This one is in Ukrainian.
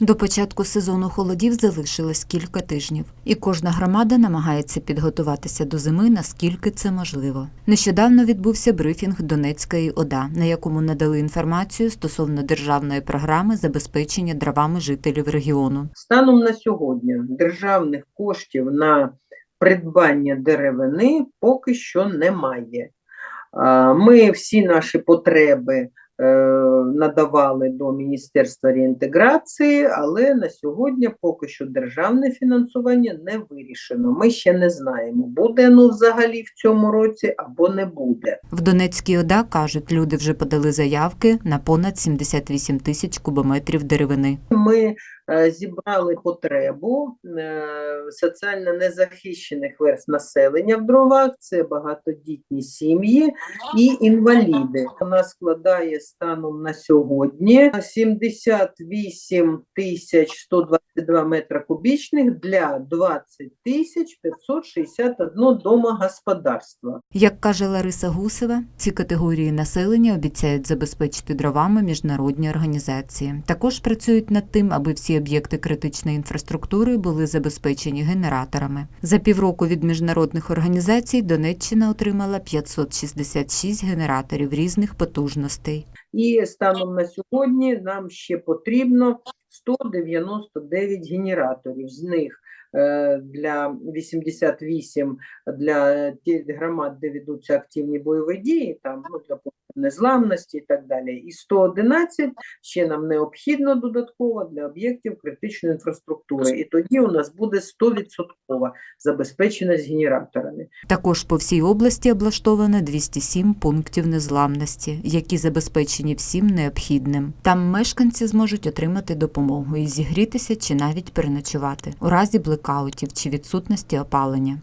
До початку сезону холодів залишилось кілька тижнів, і кожна громада намагається підготуватися до зими наскільки це можливо. Нещодавно відбувся брифінг Донецької ОДА, на якому надали інформацію стосовно державної програми забезпечення дровами жителів регіону. Станом на сьогодні державних коштів на придбання деревини поки що немає. Ми всі наші потреби надавали до Міністерства реінтеграції, але на сьогодні поки що державне фінансування не вирішено. Ми ще не знаємо, буде воно взагалі в цьому році або не буде. В Донецькій ОДА кажуть, люди вже подали заявки на понад 78 тисяч кубометрів деревини. Ми е, зібрали потребу е, соціально незахищених верств населення в дровах, це багатодітні сім'ї і інваліди. Вона складає станом на сьогодні 78 тисяч 122 метра кубічних для 20 тисяч 561 домогосподарства. Як каже Лариса Гусева, ці категорії населення обіцяють забезпечити дровами міжнародні організації. Також працюють над тим, аби всі об'єкти критичної інфраструктури були забезпечені генераторами. За півроку від міжнародних організацій Донеччина отримала 566 генераторів різних потужностей. І станом на сьогодні нам ще потрібно 199 генераторів. З них е, для 88 для тих громад, де ведуться активні бойові дії, там ну, для незламності і так далі. І 111 ще нам необхідно додатково для об'єктів критичної інфраструктури. І тоді у нас буде 100% забезпеченість генераторами. Також по всій області облаштовано 207 пунктів незламності, які забезпечені всім необхідним. Там мешканці зможуть отримати допомогу і зігрітися чи навіть переночувати у разі блекаутів чи відсутності опалення.